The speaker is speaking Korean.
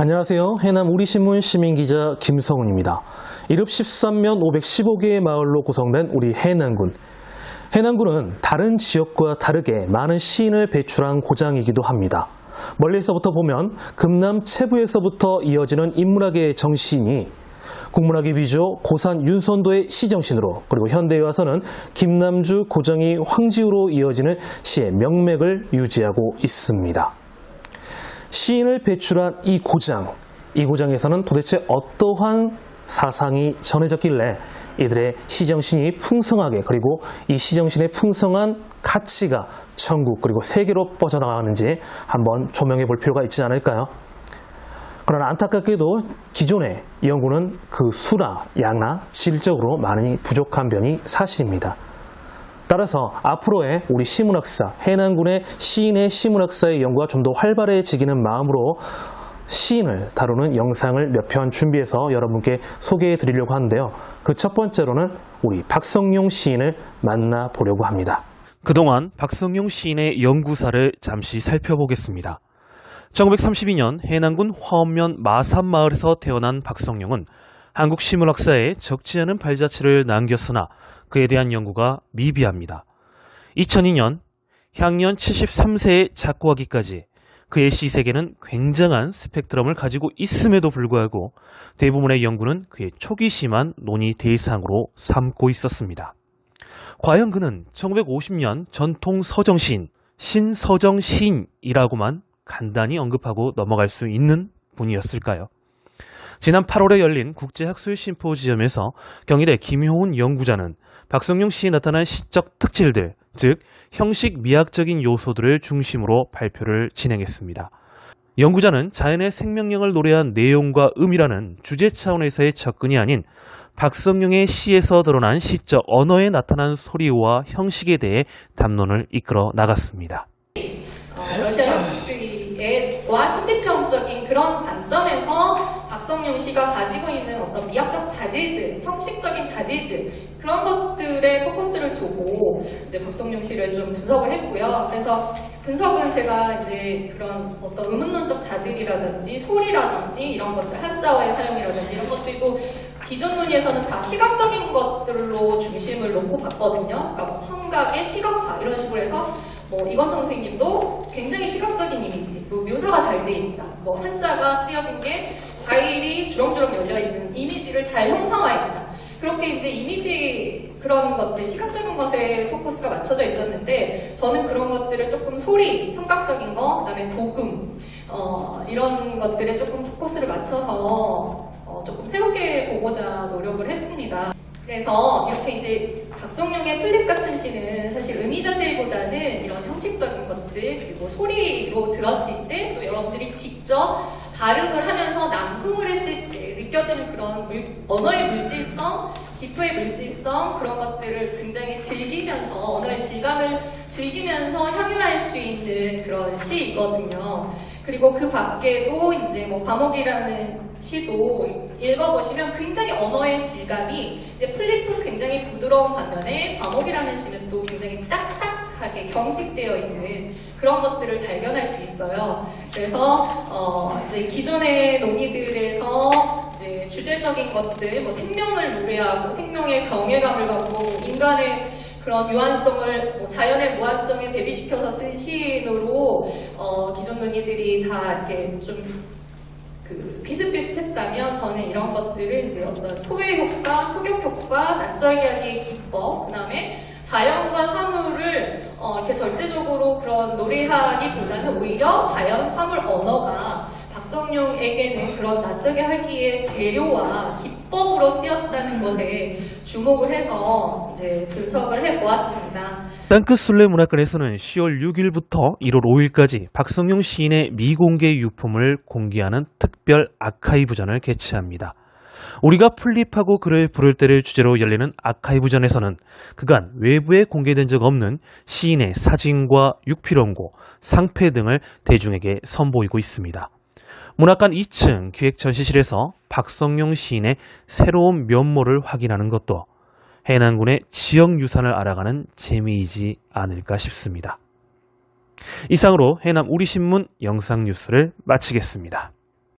안녕하세요. 해남 우리신문 시민기자 김성훈입니다. 이릅 13면 515개의 마을로 구성된 우리 해남군. 해남군은 다른 지역과 다르게 많은 시인을 배출한 고장이기도 합니다. 멀리서부터 보면 금남 체부에서부터 이어지는 인문학의 정시인이 국문학의 비조 고산 윤선도의 시정신으로 그리고 현대에 와서는 김남주 고정이 황지우로 이어지는 시의 명맥을 유지하고 있습니다. 시인을 배출한 이 고장, 이 고장에서는 도대체 어떠한 사상이 전해졌길래 이들의 시정신이 풍성하게 그리고 이 시정신의 풍성한 가치가 전국 그리고 세계로 뻗어나가는지 한번 조명해 볼 필요가 있지 않을까요? 그러나 안타깝게도 기존의 연구는 그 수나 양나 질적으로 많이 부족한 변이 사실입니다. 따라서 앞으로의 우리 시문학사, 해남군의 시인의 시문학사의 연구가 좀 더 활발해지기는 마음으로 시인을 다루는 영상을 몇 편 준비해서 여러분께 소개해 드리려고 하는데요. 그 첫 번째로는 우리 박성용 시인을 만나보려고 합니다. 그동안 박성용 시인의 연구사를 잠시 살펴보겠습니다. 1932년 해남군 화엄면 마산마을에서 태어난 박성용은 한국 시문학사에 적지 않은 발자취를 남겼으나 그에 대한 연구가 미비합니다. 2002년 향년 73세에 작고하기까지 그의 시세계는 굉장한 스펙트럼을 가지고 있음에도 불구하고 대부분의 연구는 그의 초기 심한 논의 대상으로 삼고 있었습니다. 과연 그는 1950년 전통 서정 시인, 신서정 시인이라고만 간단히 언급하고 넘어갈 수 있는 분이었을까요? 지난 8월에 열린 국제학술 심포지엄에서 경희대 김효훈 연구자는 박성용 시에 나타난 시적 특질들, 즉 형식 미학적인 요소들을 중심으로 발표를 진행했습니다. 연구자는 자연의 생명력을 노래한 내용과 음이라는 주제 차원에서의 접근이 아닌 박성용의 시에서 드러난 시적 언어에 나타난 소리와 형식에 대해 담론을 이끌어 나갔습니다. 어, 러시아 형식주의와 신비평적인 그런 관점에서 박성용 씨가 가지고 있는 어떤 미학적 자질들, 형식적인 자질들 그런 것들에 포커스를 두고 이제 박성용 씨를 좀 분석을 했고요. 그래서 분석은 제가 이제 그런 어떤 의문론적 자질이라든지 소리라든지 이런 것들 한자어의 사용이라든지 이런 것들도 기존 논의에서는 다 시각적인 것들로 중심을 놓고 봤거든요. 그러니까 뭐 청각의 시각화 이런 식으로 해서 뭐 이건 선생님도 굉장히 시각적인 이미지, 또 묘사가 잘 돼 있다. 뭐 한자가 쓰여진 게 과일이 주렁주렁 열려 있는 이미지를 잘 형상화했다. 그렇게 이제 이미지 그런 것들, 시각적인 것에 포커스가 맞춰져 있었는데 저는 그런 것들을 조금 소리, 청각적인 거, 그다음에 도금 어, 이런 것들에 조금 포커스를 맞춰서 어, 조금 새롭게 보고자 노력을 했습니다. 그래서 이렇게 이제 박성룡의 플립 같은 시는 사실 의미자질보다는 이런 형식적인 것들 그리고 소리로 들었을 때 또 여러분들이 직접 발음을 하면서 낭송을 했을 때 느껴지는 그런 물, 언어의 물질성, 기초의 물질성 그런 것들을 굉장히 즐기면서 언어의 질감을 즐기면서 향유할 수 있는 그런 시이거든요. 그리고 그 밖에도 이제 뭐 과목이라는 시도 읽어보시면 굉장히 언어의 질감이 이제 플립은 굉장히 부드러운 반면에 과목이라는 시는 또 굉장히 딱딱하게 경직되어 있는 그런 것들을 발견할 수 있어요. 그래서 어 이제 기존의 이제 주제적인 것들, 뭐 생명을 노래하고 생명의 경외감을 갖고 인간의 그런 유한성을 뭐 자연의 무한성에 대비시켜서 쓴 시인으로 어, 기존 논의들이 다 이렇게 좀 그 비슷비슷했다면 저는 이런 것들을 이제 어떤 소외 효과, 소격 효과, 낯설게 하기의 기법, 그다음에 자연과 사물을 어, 이렇게 절대적으로 그런 노래하기보다는 오히려 자연, 사물, 언어가 박성룡에게는 그런 낯설게 하기의 재료와 기법으로 쓰였다는 것에 주목을 해서 이제 분석을 해보았습니다. 땅끝 순례 문화관에서는 10월 6일부터 1월 5일까지 박성용 시인의 미공개 유품을 공개하는 특별 아카이브전을 개최합니다. 우리가 풀립하고 글을 부를 때를 주제로 열리는 아카이브전에서는 그간 외부에 공개된 적 없는 시인의 사진과 육필원고, 상패 등을 대중에게 선보이고 있습니다. 문학관 2층 기획 전시실에서 박성용 시인의 새로운 면모를 확인하는 것도 해남군의 지역 유산을 알아가는 재미이지 않을까 싶습니다. 이상으로 해남 우리신문 영상 뉴스를 마치겠습니다.